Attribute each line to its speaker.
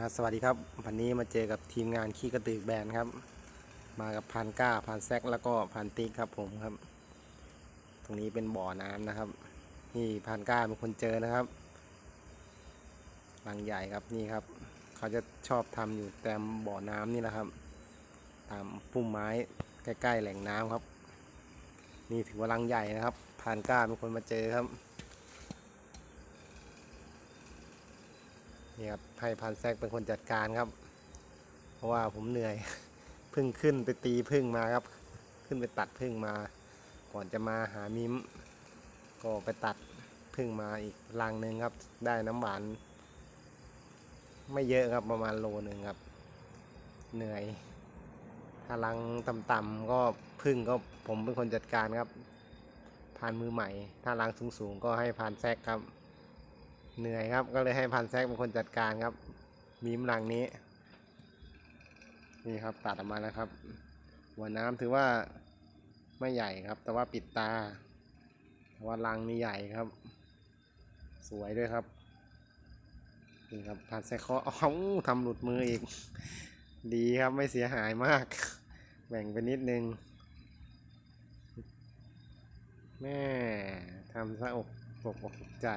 Speaker 1: ครับสวัสดีครับวันนี้มาเจอกับทีมงานขี้กระตือแบนครับ มากับพันก้าพันแซกแล้วก็พันติ๊กครับผมครับ ตรงนี้เป็นบ่อน้ำนะครับ นี่พันก้าเป็นคนเจอนะครับรังใหญ่ครับนี่ครับ เขาจะชอบทำอยู่แตามบ่อน้ำนี่แหละครับ ตามพุ่มไม้ใกล้ๆแหล่งน้ำครับ นี่ถือว่ารังใหญ่นะครับพันก้าเป็นคนมาเจอครับ นี่ครับให้พันแซกเป็นคนจัดการครับ เพราะว่าผมเหนื่อยพึ่งขึ้นไปตีพึ่งมาครับ ขึ้นไปตัดพึ่งมา ก่อนจะมาหามิมก็ไปตัดพึ่งมาอีกรังหนึ่งครับ ได้น้ำหวาน ไม่เยอะครับประมาณโลหนึ่งครับ เหนื่อยถ้ารังต่ำๆก็พึ่งก็ผมเป็นคนจัดการครับพานมือใหม่ ถ้ารังสูงๆก็ให้พานแซกครับ เหนื่อยครับก็เลยให้พันแซกเป็นคนจัดการครับ มีมรังนี้ นี่ครับตัดออกมาแล้วครับ หัวน้ำถือว่าไม่ใหญ่ครับ แต่ว่าปิดตาแต่ว่ารังนี่ใหญ่ครับ สวยด้วยครับนี่ครับพันแซกเคาะเอ้าทำหลุดมืออีก ดีครับไม่เสียหายมากแบ่งไปนิดนึงแม่ทำซะอกอกอกใจ